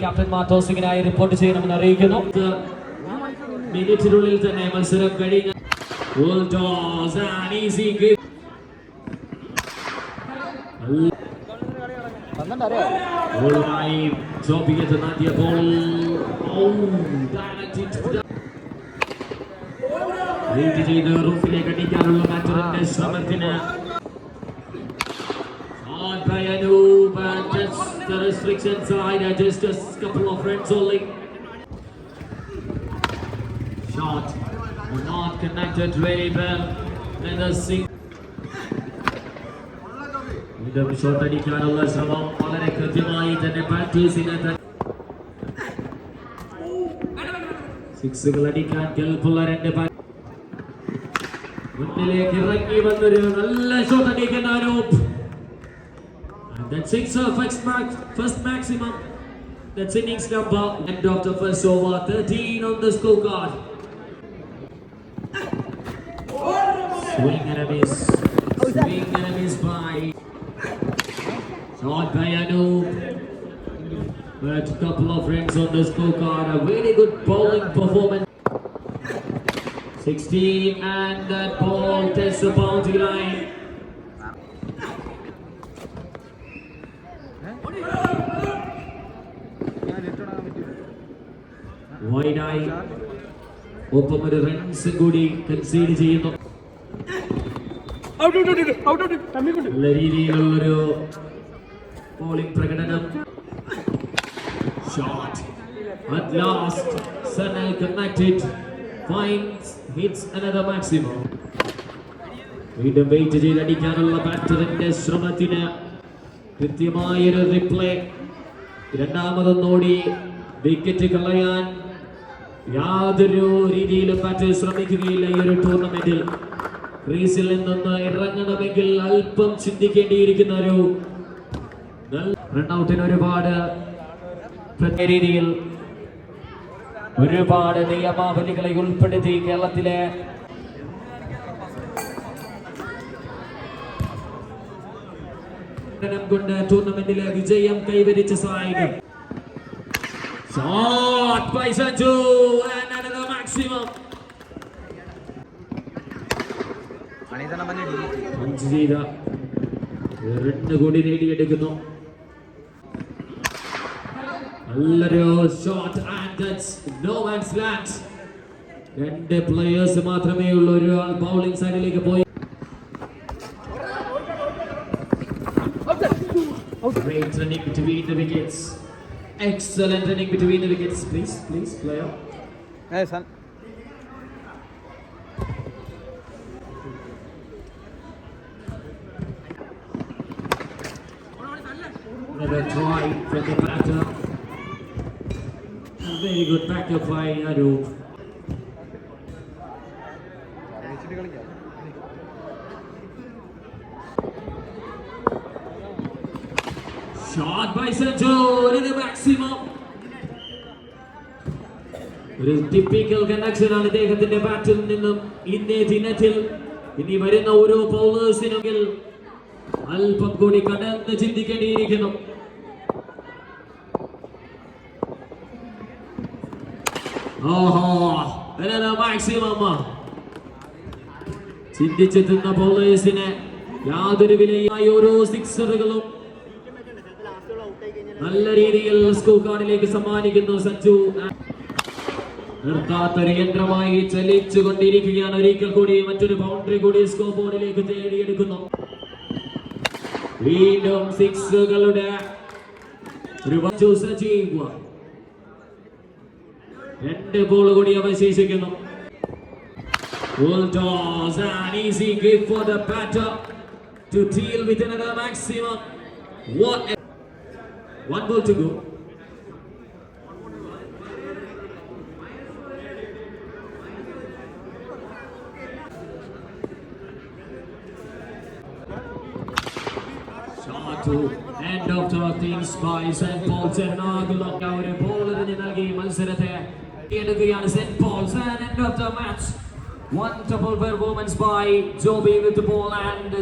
Captain മാർട്ടോസിങ്ങിനായി report ചെയ്യണമെന്ന് അറിയിക്കുന്നു. മിനിറ്റിനുള്ളിൽ തന്നെ മത്സരം കഴിഞ്ഞ ലീഡ് ചെയ്ത് റൂഫിലേക്ക് അടിക്കാനുള്ള ബാറ്ററിന്റെ ശ്രമത്തിന് On by Anoop and just a couple of friends only. Shot not connected very well. And the sing. വീണ്ടും ഷോട്ട് അടിക്കാനുള്ള ശ്രമം വളരെ കൃത്യമായി തന്നെ ബാറ്റേഴ്സിനെ സിക്സുകൾ അടിക്കാൻ കെൽപ്പുള്ള രണ്ട് മുന്നിലേക്ക് ഇറങ്ങി വന്നൊരു നല്ല ഷോട്ട് അടിക്കുന്ന Anoop That sixer first, max, first maximum. That's innings number. End of the first over. 13 on the scorecard. Swing and a miss. Swing and a miss by. Shot by Anoop. But a couple of runs on the scorecard. A very good bowling performance. 16 and that ball tests the boundary line. വൈഡായി ഒപ്പം ഒരു runs കൂടി concede ചെയ്യുന്നു. നല്ല രീതിയിലുള്ളൊരു bowling പ്രകടനം. Shot At last, Sanal connected, finds, hits another maximum. വീണ്ടും wait ചെയ്ത് അടിക്കാനുള്ള ബാറ്ററിന്റെ ശ്രമത്തിന് കൃത്യമായൊരു റിപ്ലേ രണ്ടാമതൊന്നോടി വിക്കറ്റ് കളയാൻ യാതൊരു രീതിയിലും മറ്റ് ശ്രമിക്കുകയില്ല ഈ ഒരു ടൂർണമെന്റിൽ. ക്രീസിൽ നിന്നൊന്ന് ഇറങ്ങണമെങ്കിൽ അല്പം ചിന്തിക്കേണ്ടിയിരിക്കുന്ന ഒരു റണ്ണൗട്ടിന് ഒരുപാട് പ്രത്യേക രീതിയിൽ ഒരുപാട് നിയമാവലികളെ ഉൾപ്പെടുത്തി കേരളത്തിലെ കൊണ്ട് ടൂർണമെന്റിലെ വിജയം കൈവരിച്ച സഹായിക്കും Shot by Sanju and another maximum. Punch ചെയ്ത. രണ്ട് കൂടി നേടിയെടുക്കുന്നു. നല്ലൊരു shot and no man's land രണ്ട് പ്ലെയേഴ്സ് മാത്രമേ ഉള്ളൂ. ഒരു ബൗളിംഗ് സൈഡിലേക്ക് പോയി. Great running between the wickets. Excellent running between the wickets. Please, please, player. Hey, son. Another try from the batter. Very good backup by Arup. Sanju in the maximum. ഒരു typical connection ആണ് ഇദ്ദേഹത്തിന്റെ ബാറ്റിൽ നിന്നും ഇന്നേ ദിനത്തിൽ. ഇനി വരുന്ന ഓരോ ബൗളേഴ്സിനെങ്കിൽ അല്പം കൂടി കടന്ന് ചിന്തിക്കേണ്ടിയിരിക്കുന്നു. ഓഹോ മാക്സിമം ചിന്തിച്ചെത്തുന്ന ബൗളേഴ്സിന് യാതൊരു വിലയായി ഓരോ സിക്സറുകളും നല്ല രീതിയിൽ സ്കോർ കാർഡിലേക്ക് സമ്മാനിക്കുന്നു സഞ്ജു നിർത്താത്തൊരു യന്ത്രമായി ചലിച്ചു കൊണ്ടിരിക്കുകയാണ് ഒരിക്കൽ കൂടി മറ്റൊരു ബൗണ്ടറി കൂടി സ്കോർ ബോർഡിലേക്ക് തേടിയെടുക്കുന്നു വീണ്ടും സിക്സുകളുടെ രണ്ട് ബോൾ കൂടി അവശേഷിക്കുന്നു the batter to deal with another maximum. What? A One ball to go. Shot to end of the things by St. Paul's Ernakulam. ആ ഒരു ബോൾ എറിഞ്ഞ് നൽകി മത്സരത്തെ എടുക്കുകയാണ് Saint Paul's and end of the match one double performance by Joby with ball and